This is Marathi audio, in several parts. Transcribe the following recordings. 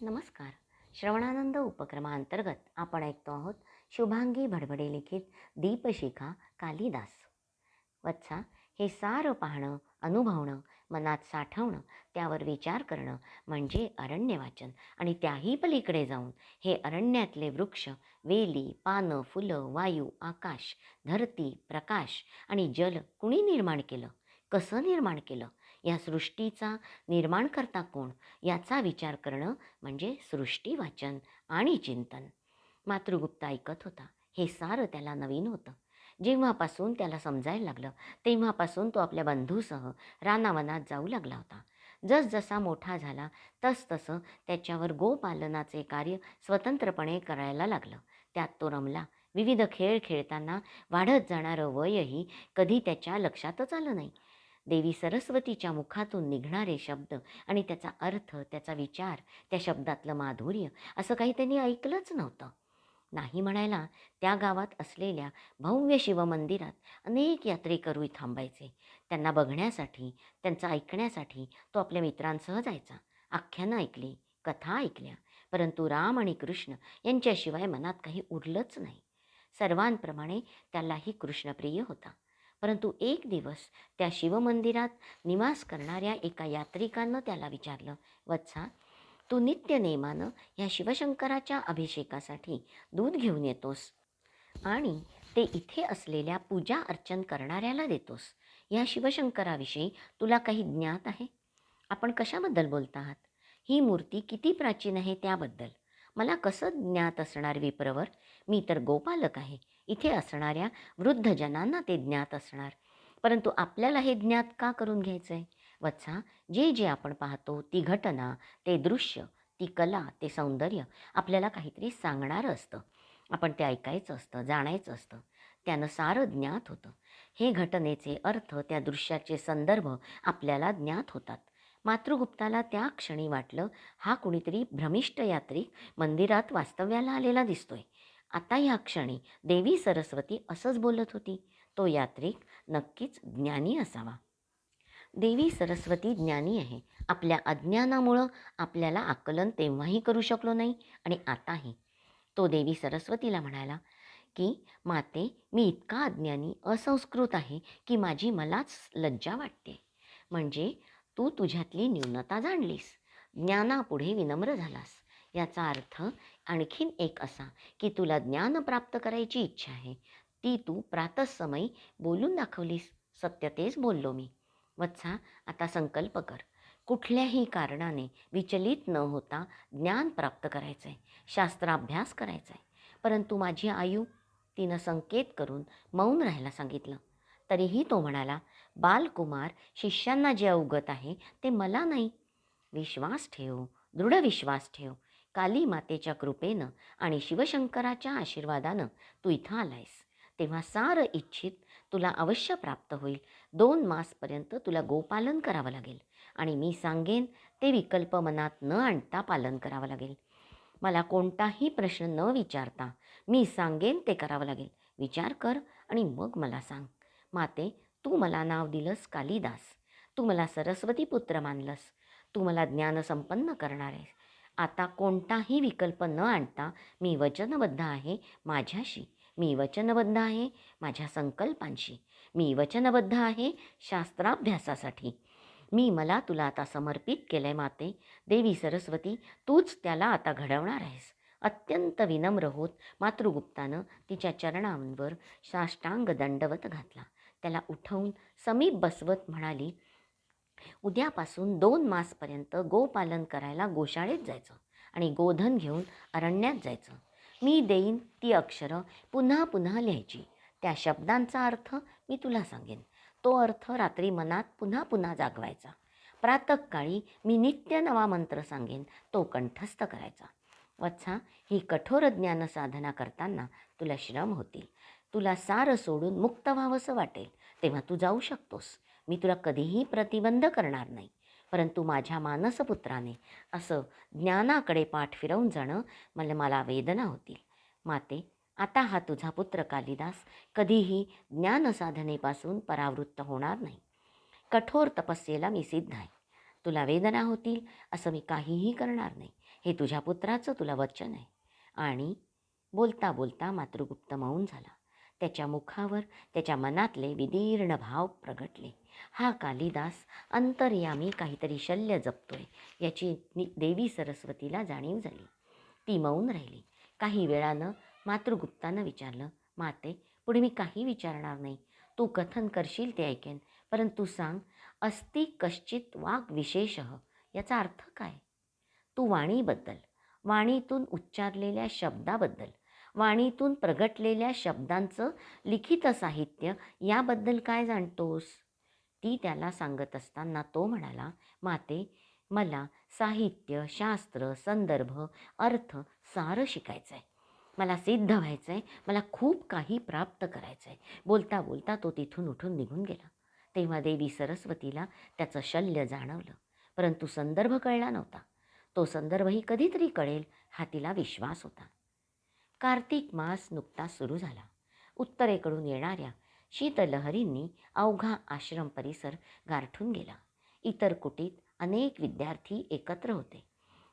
नमस्कार. श्रवणानंद उपक्रमाअंतर्गत आपण ऐकतो आहोत शुभांगी भडभडे लिखित दीपशिखा कालिदास. वत्सा हे सारं पाहणं अनुभवणं मनात साठवणं त्यावर विचार करणं म्हणजे अरण्यवाचन आणि त्याही पलीकडे जाऊन हे अरण्यातले वृक्ष वेली पानं फुलं वायू आकाश धरती प्रकाश आणि जल कुणी निर्माण केलं? कसं निर्माण केलं? या सृष्टीचा निर्माणकर्ता कोण? याचा विचार करणं म्हणजे सृष्टी वाचन आणि चिंतन. मातृगुप्त ऐकत होता. हे सारं त्याला नवीन होतं. जेव्हापासून त्याला समजायला लागलं तेव्हापासून तो आपल्या बंधूसह रानावनात जाऊ लागला होता. जसजसा मोठा झाला तसतसं त्याच्यावर गोपालनाचे कार्य स्वतंत्रपणे करायला लागलं. त्यात तो रमला. विविध खेळ खेळताना वाढत जाणारं वयही कधी त्याच्या लक्षातच आलं नाही. देवी सरस्वतीच्या मुखातून निघणारे शब्द आणि त्याचा अर्थ त्याचा विचार त्या शब्दातलं माधुर्य असं काही त्यांनी ऐकलंच नव्हतं. नाही म्हणायला त्या गावात असलेल्या भव्य शिवमंदिरात अनेक यात्रेकरूही थांबायचे. त्यांना बघण्यासाठी त्यांचं ऐकण्यासाठी तो आपल्या मित्रांसह जायचा. आख्यानं ऐकली कथा ऐकल्या परंतु राम आणि कृष्ण यांच्याशिवाय मनात काही उरलंच नाही. सर्वांप्रमाणे त्यालाही कृष्णप्रिय होता. परंतु एक दिवस त्या शिवमंदिरात निवास करणाऱ्या एका यात्रिकानं त्याला विचारलं वत्सा तू नित्य नेमानं या शिवशंकराच्या अभिषेकासाठी दूध घेऊन येतोस आणि ते इथे असलेल्या पूजा अर्चन करणाऱ्याला देतोस. या शिवशंकराविषयी तुला काही ज्ञात आहे? आपण कशाबद्दल बोलत आहात? ही मूर्ती किती प्राचीन आहे त्याबद्दल. मला कसं ज्ञात असणार विप्रवर? मी तर गोपालक आहे. इथे असणाऱ्या वृद्धजनांना ते ज्ञात असणार. परंतु आपल्याला हे ज्ञात का करून घ्यायचं आहे वत्सा जे जे आपण पाहतो ती घटना ते दृश्य ती कला ते सौंदर्य आपल्याला काहीतरी सांगणारं असतं. आपण ते ऐकायचं असतं जाणायचं असतं. त्यानं सारं ज्ञात होतं. हे घटनेचे अर्थ त्या दृश्याचे संदर्भ आपल्याला ज्ञात होतात. मातृगुप्ताला त्या क्षणी वाटलं हा कुणीतरी भ्रमिष्ट यात्रिक मंदिरात वास्तव्याला आलेला दिसतोय. आता या क्षणी देवी सरस्वती असंच बोलत होती. तो यात्रिक नक्कीच ज्ञानी असावा. देवी सरस्वती ज्ञानी आहे. आपल्या अज्ञानामुळं आपल्याला आकलन तेव्हाही करू शकलो नाही आणि आताही. तो देवी सरस्वतीला म्हणाला की माते मी इतका अज्ञानी असंस्कृत आहे की माझी मलाच लज्जा वाटते. म्हणजे तू तुझ्यातली न्यूनता जाणलीस. ज्ञानापुढे विनम्र झालास. याचा अर्थ आणखीन एक असा की तुला ज्ञान प्राप्त करायची इच्छा आहे. ती तू प्रातसमयी बोलून दाखवलीस. सत्य तेच बोललो मी. वत्सा आता संकल्प कर. कुठल्याही कारणाने विचलित न होता ज्ञान प्राप्त करायचं आहे शास्त्राभ्यास करायचा आहे परंतु माझी आयु तिनं संकेत करून मौन राहायला सांगितलं. तरीही तो म्हणाला बालकुमार शिष्यांना जे अवगत आहे ते मला नाही. विश्वास ठेव. दृढ विश्वास ठेव. काली मातेच्या कृपेनं आणि शिवशंकराच्या आशीर्वादानं तू इथं आलायस. तेव्हा सारं इच्छित तुला अवश्य प्राप्त होईल. दोन मासपर्यंत तुला गोपालन करावं लागेल आणि मी सांगेन ते विकल्प मनात न आणता पालन करावं लागेल. मला कोणताही प्रश्न न विचारता मी सांगेन ते करावं लागेल. विचार कर आणि मग मला सांग. माते तू मला नाव दिलंस कालिदास. तू मला सरस्वती पुत्र मानलंस. तू मला ज्ञानसंपन्न करणार आहेस आता कोणताही विकल्प न आणता मी वचनबद्ध आहे माझ्याशी. मी वचनबद्ध आहे माझ्या संकल्पांशी. मी वचनबद्ध आहे शास्त्राभ्यासासाठी. मी मला तुला आता समर्पित केलं आहे माते. देवी सरस्वती तूच त्याला आता घडवणार आहेस. अत्यंत विनम्र होत मातृगुप्तानं तिच्या चरणांवर साष्टांग दंडवत घातला. त्याला उठवून समीप बसवत म्हणाली उद्यापासून दोन मासपर्यंत गोपालन करायला गोशाळेत जायचं आणि गोधन घेऊन अरण्यात जायचं. मी देईन ती अक्षरं पुन्हा पुन्हा लिहायची. त्या शब्दांचा अर्थ मी तुला सांगेन. तो अर्थ रात्री मनात पुन्हा पुन्हा जागवायचा. प्रातःकाळी मी नित्य नवा मंत्र सांगेन तो कंठस्थ करायचा. वत्सा ही कठोर ज्ञान साधना करताना तुला श्रम होतील. तुला सारं सोडून मुक्त व्हावंसं वाटेल. तेव्हा तू जाऊ शकतोस. मी तुला कधीही प्रतिबंध करणार नाही. परंतु माझ्या मानसपुत्राने असं ज्ञानाकडे पाठ फिरवून जाणं मला मला वेदना होतील. माते आता हा तुझा पुत्र कालिदास कधीही ज्ञानसाधनेपासून परावृत्त होणार नाही. कठोर तपस्येला मी सिद्ध आहे. तुला वेदना होतील असं मी काहीही करणार नाही. हे तुझ्या पुत्राचं तुला वचन आहे. आणि बोलता बोलता मातृगुप्त मौन झाला. त्याच्या मुखावर त्याच्या मनातले विदीर्ण भाव प्रगटले. हा कालिदास अंतर्यामी काहीतरी शल्य जपतोय याची देवी सरस्वतीला जाणीव झाली. ती मौन राहिली. काही वेळानं मातृगुप्तानं विचारलं माते पुढे मी काही विचारणार नाही. तू कथन करशील ते ऐकेन परंतु सांग अस्ति कश्चित वाग विशेष याचा अर्थ काय? तू वाणीबद्दल वाणीतून उच्चारलेल्या शब्दाबद्दल वाणीतून प्रगटलेल्या शब्दांचं लिखित साहित्य याबद्दल काय जाणतोस? ती त्याला सांगत असताना तो म्हणाला माते मला साहित्य शास्त्र संदर्भ अर्थ सारं शिकायचं आहे मला सिद्ध व्हायचं आहे मला खूप काही प्राप्त करायचं आहे बोलता बोलता तो तिथून उठून निघून गेला. तेव्हा देवी सरस्वतीला त्याचं शल्य जाणवलं. परंतु संदर्भ कळला नव्हता. तो संदर्भही कधीतरी कळेल हा तिला विश्वास होता. कार्तिक मास नुकताच सुरू झाला. उत्तरेकडून येणाऱ्या शीतलहरींनी अवघा आश्रम परिसर गारठून गेला. इतर कुटीत अनेक विद्यार्थी एकत्र होते.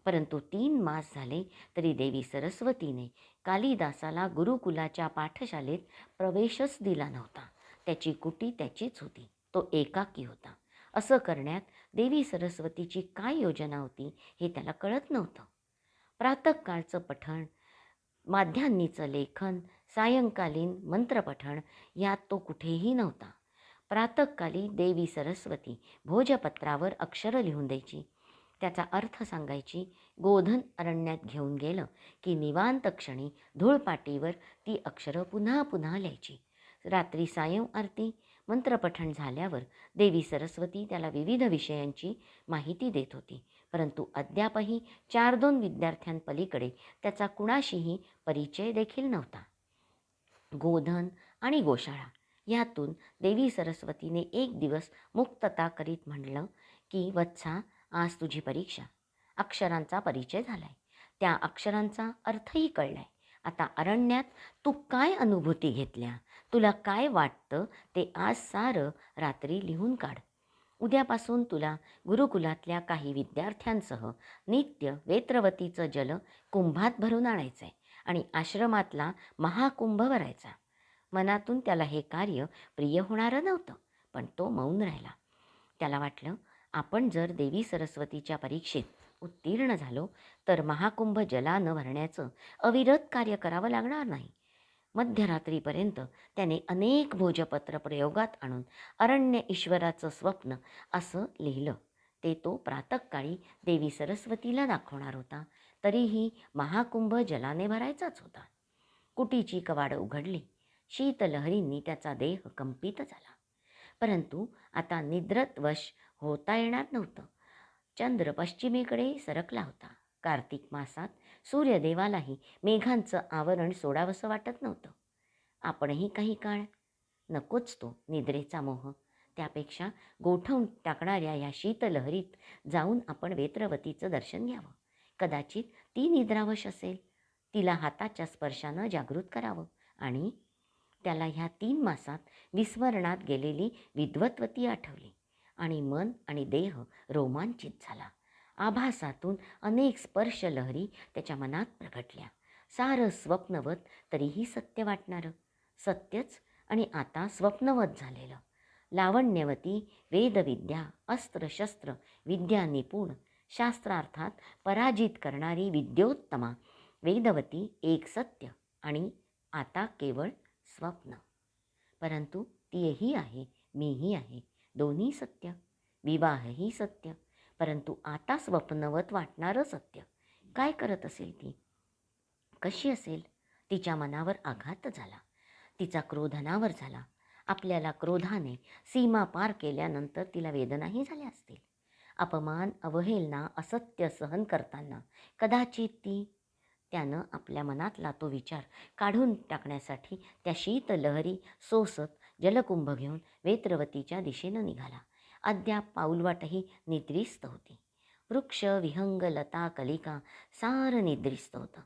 परंतु तीन मास झाले तरी देवी सरस्वतीने कालिदासाला गुरुकुलाच्या पाठशालेत प्रवेशच दिला नव्हता. त्याची कुटी त्याचीच होती. तो एकाकी होता. असं करण्यात देवी सरस्वतीची काय योजना होती हे त्याला कळत नव्हतं. प्रातःकाळचं पठण माध्यान्नीचं लेखन सायंकालीन मंत्रपठण यात तो कुठेही नव्हता. प्रातकाली देवी सरस्वती भोजपत्रावर अक्षरं लिहून द्यायची. त्याचा अर्थ सांगायची गोधन अरण्यात घेऊन गेलं की निवांत क्षणी धूळपाटीवर ती अक्षरं पुन्हा पुन्हा लिहायची. रात्री सायं आरती मंत्रपठण झाल्यावर देवी सरस्वती त्याला विविध विषयांची माहिती देत होती. परंतु अद्यापही चार दोन विद्यार्थ्यांपलीकडे त्याचा कुणाशीही परिचय देखील नव्हता. गोधन आणि गोशाळा यातून देवी सरस्वतीने एक दिवस मुक्तता करीत म्हणलं की वत्सा आज तुझी परीक्षा. अक्षरांचा परिचय झालाय. त्या अक्षरांचा अर्थही कळलाय. आता अरण्यात तू काय अनुभूती घेतल्या? तुला काय वाटतं? ते आज सारं रात्री लिहून काढ. उद्यापासून तुला गुरुकुलातल्या काही विद्यार्थ्यांसह नित्य वेत्रवतीचं जल कुंभात भरून आणायचं आहे आणि आश्रमातला महाकुंभ भरायचा. मनातून त्याला हे कार्य प्रिय होणारं नव्हतं पण तो मौन राहिला. त्याला वाटलं आपण जर देवी सरस्वतीच्या परीक्षेत उत्तीर्ण झालो तर महाकुंभ जलानं भरण्याचं अविरत कार्य करावं लागणार नाही. मध्यरात्रीपर्यंत त्याने अनेक भोजपत्र प्रयोगात आणून अरण्य ईश्वराचं स्वप्न असं लिहिलं. ते तो प्रातःकाळी देवी सरस्वतीला दाखवणार होता. तरीही महाकुंभ जलाने भरायचाच होता. कुटीची कवाडं उघडली. शीतलहरींनी त्याचा देह कंपित झाला. परंतु आता निद्रतवश होता येणार नव्हतं. चंद्र पश्चिमेकडे सरकला होता. कार्तिक मासात सूर्यदेवालाही मेघांचं आवरण सोडावंसं वाटत नव्हतं. आपणही काही काळ नकोच तो निद्रेचा मोह. त्यापेक्षा गोठवून टाकणाऱ्या या शीतलहरीत जाऊन आपण वेत्रवतीचं दर्शन घ्यावं. कदाचित ती निद्रावश असेल. तिला हाताच्या स्पर्शानं जागृत करावं आणि त्याला ह्या तीन मासात विस्मरणात गेलेली विद्वत्वती आठवली आणि मन आणि देह रोमांचित झाला. आभासातून अनेक स्पर्श लहरी त्याच्या मनात प्रगटल्या. सारं स्वप्नवत तरीही सत्य वाटणारं. सत्यच आणि आता स्वप्नवत झालेलं. लावण्यवती वेदविद्या अस्त्रशस्त्र विद्या निपुण शास्त्रार्थात पराजित करणारी विद्योत्तमा. वेदवती एक सत्य आणि आता केवळ स्वप्न. परंतु तीही आहे मीही आहे दोन्ही सत्य. विवाहही सत्य. परंतु आता स्वप्नवत वाटणारं सत्य. काय करत असेल ती? कशी असेल? तिच्या मनावर आघात झाला. तिचा क्रोधनावर झाला. आपल्याला क्रोधाने सीमा पार केल्यानंतर तिला वेदनाही झाल्या असतील. अपमान अवहेलना असत्य सहन करताना. कदाचित ती त्यानं आपल्या मनातला तो विचार काढून टाकण्यासाठी त्या शीतलहरी सोसत जलकुंभ घेऊन वेत्रवतीच्या दिशेनं निघाला. अद्याप पाऊलवाटही निद्रिस्त होती. वृक्ष विहंग लता कलिका सारं निद्रिस्त होतं.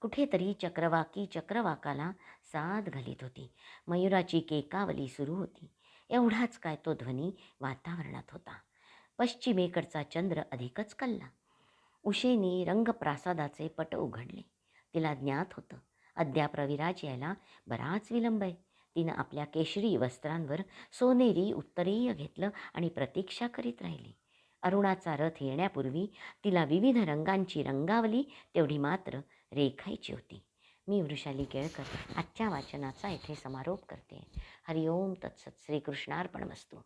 कुठेतरी चक्रवाकी चक्रवाकाला साथ घालीत होती. मयुराची केकावली सुरू होती. एवढाच काय तो ध्वनी वातावरणात होता. पश्चिमेकडचा चंद्र अधिकच कल्ला. उशेनी रंगप्रासादाचे पट उघडले. तिला ज्ञात होतं अद्याप रविराज यायला बराच विलंब आहे. तिनं आपल्या केशरी वस्त्रांवर सोनेरी उत्तरीय घेतलं आणि प्रतीक्षा करीत राहिली. अरुणाचा रथ येण्यापूर्वी तिला विविध रंगांची रंगावली तेवढी मात्र रेखायची होती. मी वृषाली केळकर आजच्या वाचनाचा इथे समारोप करते. हरिओम तत्सत श्रीकृष्णार्पण वस्तू